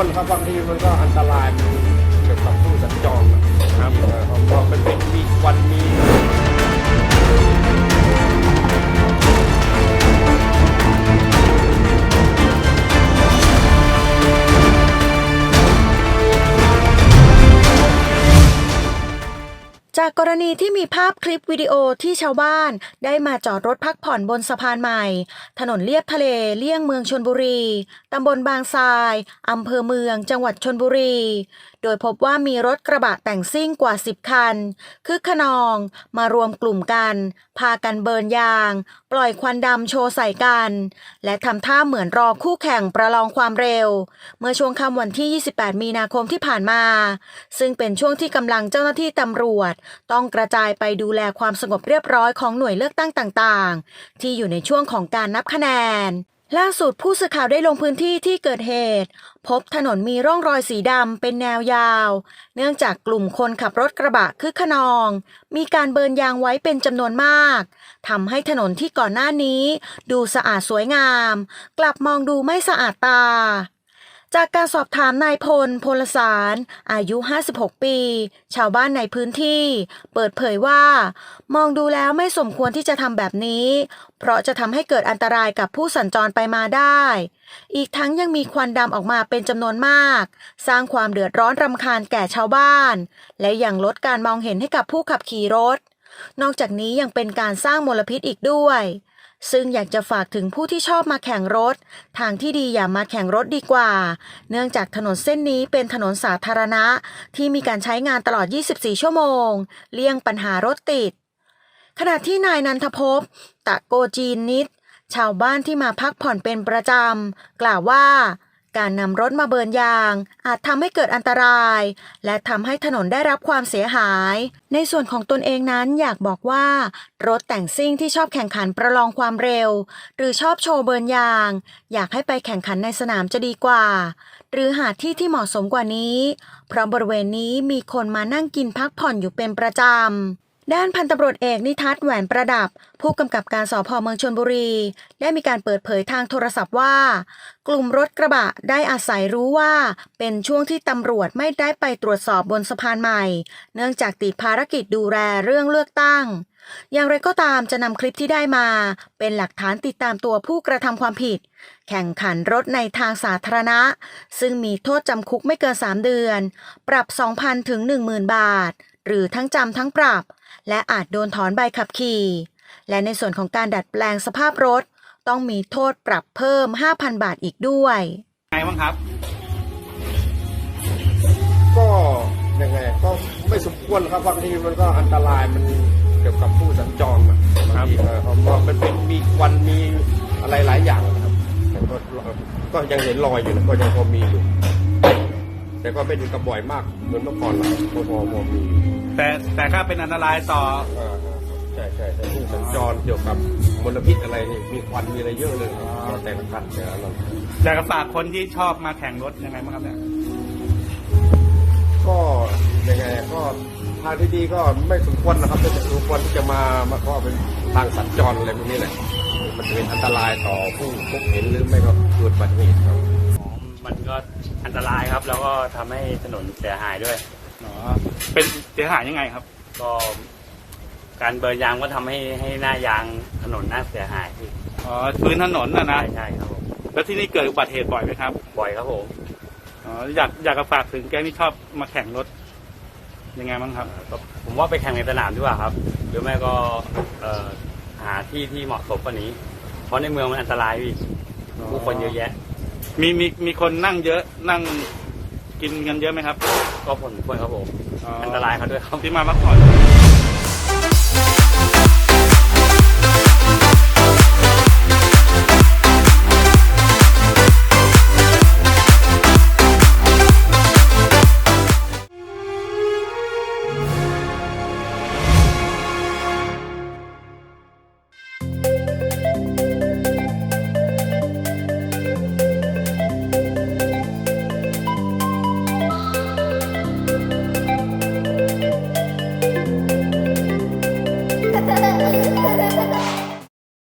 คนครับบางทีมันก็อันตรายมันเกี่ยวกับผู้สัญจรนะครับเออเพราะมันเป็นมีควันมี จากกรณีที่มีภาพคลิปวิดีโอที่ชาวบ้าน ได้มาจอดรถพักผ่อนบนสะพานใหม่ ถนนเลียบทะเลเลี่ยงเมืองชนบุรี ตำบลบางทรายอำเภอเมือง จังหวัดชนบุรี โดยพบว่ามีรถกระบะแต่งซิ่งกว่า 10 คันคึกขนอง มารวมกลุ่มกัน พากันเบิร์นยาง ปล่อยควันดำโชว์ใส่กัน และทำท่าเหมือนรอคู่แข่งประลองความเร็ว เมื่อช่วงค่ำวันที่ 28 มีนาคมที่ผ่านมา ซึ่งเป็นช่วงที่กำลังเจ้าหน้าที่ตำรวจต้องกระจายไปดูแลความสงบเรียบร้อยของหน่วยเลือกตั้งต่างๆ ที่อยู่ในช่วงของการนับคะแนน ล่าสุดผู้สื่อข่าวได้ลงพื้นที่ที่เกิดเหตุ พบถนนมีร่องรอยสีดำเป็นแนวยาว เนื่องจากกลุ่มคนขับรถกระบะคึกขนอง มีการเบิร์นยางไว้เป็นจำนวนมากทำให้ถนนที่ก่อนหน้านี้ ดูสะอาดสวยงาม กลับมองดูไม่สะอาดตา จากการสอบถามนายพล พลสาร อายุ 56 ปี ชาวบ้านในพื้นที่ เปิดเผยว่า มองดูแล้วไม่สมควรที่จะทำแบบนี้ เพราะจะทำให้เกิดอันตรายกับผู้สัญจรไปมาได้ อีกทั้งยังมีควันดำออกมาเป็นจำนวนมาก สร้างความเดือดร้อนรำคาญแก่ชาวบ้าน และยังลดการมองเห็นให้กับผู้ขับขี่รถ นอกจากนี้ยังเป็นการสร้างมลพิษอีกด้วย ซึ่งอยากจะฝากถึงผู้ที่ชอบมาแข่งรถ ทางที่ดีอย่ามาแข่งรถดีกว่า เนื่องจากถนนเส้นนี้เป็นถนนสาธารณะ ที่มีการใช้งานตลอด 24 ชั่วโมง เลี่ยงปัญหารถติด ขณะที่นายนันทภพตะโกจีนนิด ชาวบ้านที่มาพักผ่อนเป็นประจำ กล่าวว่า การนำรถมาเบิร์นยาง อาจทำให้เกิดอันตราย และทำให้ถนนได้รับความเสียหาย ในส่วนของตนเองนั้นอยากบอกว่า รถแต่งซิ่งที่ชอบแข่งขันประลองความเร็ว หรือชอบโชว์เบิร์นยาง อยากให้ไปแข่งขันในสนามจะดีกว่า หรือหาที่ที่เหมาะสมกว่านี้ เพราะบริเวณนี้มีคนมานั่งกินพักผ่อนอยู่เป็นประจำ ด้านพันตำรวจเอกนิทัศน์แหวนประดับ ผู้กำกับการสพเมืองชนบุรี ได้มีการเปิดเผยทางโทรศัพท์ว่า กลุ่มรถกระบะได้อาศัยรู้ว่า เป็นช่วงที่ตำรวจไม่ได้ไปตรวจสอบบนสะพานใหม่ เนื่องจากติดภารกิจดูแลเรื่องเลือกตั้ง อย่างไรก็ตามจะนำคลิปที่ได้มา เป็นหลักฐานติดตามตัวผู้กระทำความผิด แข่งขันรถในทางสาธารณะ ซึ่งมีโทษจำคุกไม่เกิน 3 เดือน ปรับ 2,000 ถึง 10,000 บาท หรือทั้งจำทั้งปรับ และอาจโดนถอนใบขับขี่ และในส่วนของการดัดแปลงสภาพรถ ต้องมีโทษปรับเพิ่ม 5,000 บาทอีกด้วยไงบ้างครับ ก็ยังไงก็ไม่สมควรครับบางทีมันก็อันตรายมันเกี่ยวกับผู้สัญจรนะครับบางทีเออเพราะมันเป็นมีควันมีอะไรหลายอย่างนะครับแต่ก็ก็ยังเห็นรอยอยู่นะก็ยังพอมีอยู่ แต่ก็ไม่ถึงกับบ่อยมากเหมือนเมื่อก่อนหรอกก็พอพอมีแต่แต่ถ้าเป็นอันตรายต่ออ่าใช่ใช่ใช่ผู้สัญจรเกี่ยวกับมลพิษอะไรนี่มีควันมีอะไรเยอะเลยครับแต่ละคันแต่ละคันอยากจะฝากคนที่ชอบมาแข่งรถยังไงบ้างครับเนี่ย ก็ยังไงก็ทางที่ดีก็ไม่สมควรนะครับไม่สมควรที่จะมามาก็เป็นทางสัญจรอะไรพวกนี้แหละมันจะเป็นอันตรายต่อผู้พบเห็นหรือไม่ก็เกิดอุบัติเหตุครับ มันก็อันตรายครับ แล้วก็ทำให้ถนนเสียหายด้วย อ๋อเป็นเสียหายยังไงครับ ก็การเบิร์นยางก็ทำให้ให้หน้ายางถนนหน้าเสียหายพี่อ๋อพื้นถนนนะนะใช่ใช่ครับผมแล้วที่นี่เกิดอุบัติเหตุบ่อยไหมครับบ่อยครับผมอ๋ออยากอยากจะฝากถึงแกที่ชอบมาแข่งรถยังไงบ้างครับ ก็ผมว่าไปแข่งในสนามดีกว่าครับ หรือไม่ก็เอ่อหาที่ที่เหมาะสมกว่านี้ เพราะในเมืองมันอันตรายพี่ผู้คนเยอะแยะ มีมีมีคนนั่งเยอะนั่งกินกันเยอะไหมครับ ก็ผลควรครับผม อันตรายเขาด้วยครับ ที่มาพักผ่อน